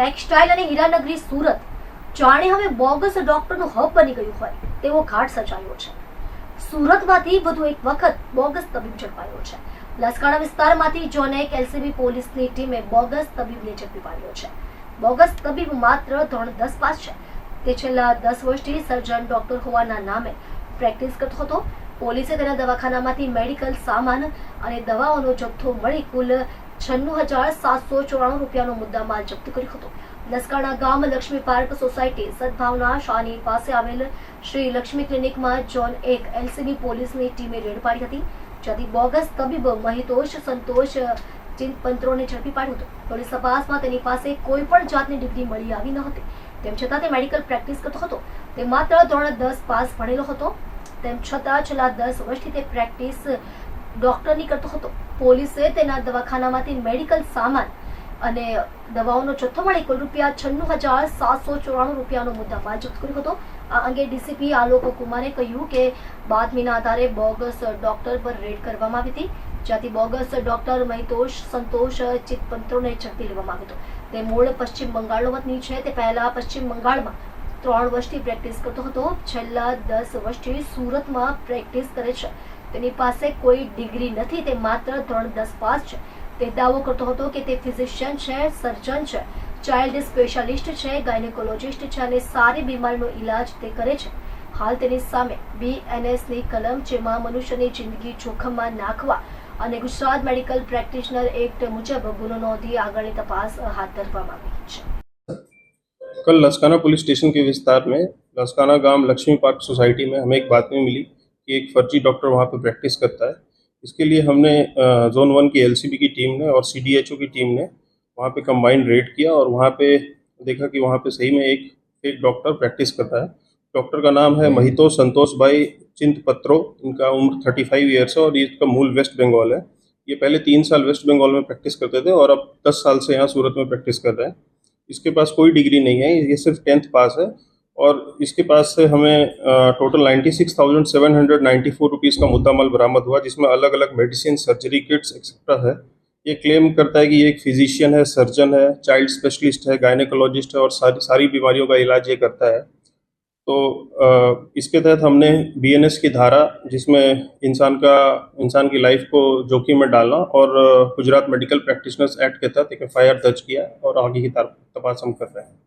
Textile અને હીરાનગરી સુરત. જાણે હવે બોગસ ડોક્ટરનું હબ બની ગયું હોય, તેવો ઘાટ સર્જાયો છે. સુરતમાંથી વધુ એક વખત બોગસ તબીબ ઝડપાયો છે. લસકાણા વિસ્તારમાંથી જોનેક એલસીબી પોલીસની ટીમે બોગસ તબીબને ઝડપી પાડ્યો છે. બોગસ તબીબ માત્ર ધોરણ દસ પાસ છે. તે છેલ્લા દસ વર્ષથી સર્જન ડોક્ટર હોવાના નામે પ્રેક્ટિસ કરતો હતો. પોલીસે તેના દવાખાનામાંથી મેડિકલ સામાન અને દવાઓનો જથ્થો મળી કુલ છન્નું હજાર સાતસો ચોરાણું રૂપિયાનો મુદ્દામાલ જપ્ત કર્યો હતો. લસકાણા ગામ લક્ષ્મી પાર્ક સોસાયટી સદભાવના શાની પાસે આવેલ શ્રી લક્ષ્મી ક્લિનિકમાં જોન એક એલસીબી પોલીસની ટીમે રેડ પાડી હતી. જ્યાંથી બોગસ તબીબ મહિતોષ સંતોષ ચિંતપંત્રોને ઝડપી પાડ્યો હતો. પોલીસ તપાસમાં તેની પાસે કોઈ પણ જાતની ડિગ્રી મળી આવી ન હતી. તેમ છતાં તે મેડિકલ પ્રેક્ટિસ કરતો હતો. તે માત્ર ધોરણ દસ પાસ ભણેલો હતો. તેમ છતાં છેલ્લા દસ વર્ષથી તે પ્રેક્ટિસ ડોક્ટરની કરતો હતો. પોલીસે તેના દવાખાનામાંથી મેડિકલ સામાન અને દવાઓનો જથ્થો મળી કુલ રૂપિયા છન્નું હજાર સાતસો ચોરાણું રૂપિયાનો મુદ્દામાલ જપ્ત કર્યો હતો. આ અંગે ડીસીપી આલોક કુમારે કહ્યું કે બાતમીના આધારે બોગસ ડોક્ટર પર રેડ કરવામાં આવી હતી. જ્યાંથી બોગસ ડોક્ટર મહિતોષ સંતોષ ચિતપંત્રોને ઝડપી લેવામાં આવ્યો હતો. તે મૂળ પશ્ચિમ બંગાળનો વતની છે. તે પહેલા પશ્ચિમ બંગાળમાં ત્રણ વર્ષથી પ્રેક્ટિસ કરતો હતો. છેલ્લા દસ વર્ષથી સુરતમાં પ્રેક્ટિસ કરે છે. તેની પાસે કોઈ ડિગ્રી નથી તે માત્ર ધોરણ દસ પાસ છે તે દાવો કરતો હતો કે તે ફિઝિશિયન છે સર્જન છે ચાઇલ્ડ સ્પેશિયાલિસ્ટ છે ગાયનેકોલોજિસ્ટ છે અને સારી બીમારીનો ઈલાજ તે કરે છે હાલ તેની સામે બીએનએસ ની કલમ જેમાં મનુષ્યની જિંદગી જોખમમાં નાખવા અને ગુજરાત મેડિકલ પ્રેક્ટિશનર એક્ટ મુજબ ગુનો નોંધી આગળની તપાસ હાથ ધરવામાં આવી છે कल लसकाना पुलिस स्टेशन के विस्तार में लसकाना गांव लक्ष्मी पार्क सोसाइटी में हमें एक बात में मिली कि एक फर्जी डॉक्टर वहाँ पे प्रैक्टिस करता है। इसके लिए हमने जोन वन की एलसीबी की टीम ने और सीडीएचओ की टीम ने वहाँ पे कंबाइंड रेड किया और वहाँ पे देखा कि वहाँ पे सही में एक एक डॉक्टर प्रैक्टिस करता है। डॉक्टर का नाम है महितो संतोष भाई चिंत पत्रो इनका उम्र थर्टी फाइव ईयर्स है और इसका मूल वेस्ट बंगाल है। ये पहले तीन साल वेस्ट बंगाल में प्रैक्टिस करते थे और अब दस साल से यहाँ सूरत में प्रैक्टिस कर रहे हैं। इसके पास कोई डिग्री नहीं है, ये सिर्फ़ टेंथ पास है। और इसके पास से हमें total ninety six thousand seven hundred ninety four rupees का मुद्दा माल बरामद हुआ, जिसमें अलग अलग मेडिसिन सर्जरी किट्स एक्सेट्रा है। ये क्लेम करता है कि ये एक फिजिशियन है सर्जन है चाइल्ड स्पेशलिस्ट है गायनेकोलॉजिस्ट है और सारी सारी बीमारियों का इलाज ये करता है। तो इसके तहत हमने बीएनएस की धारा, जिसमें इंसान का, इंसान की लाइफ को जोखिम में डालना और गुजरात मेडिकल प्रैक्टिशनर्स एक्ट के तहत एक एफआईआर दर्ज किया और आगे की तपास हम कर रहे हैं।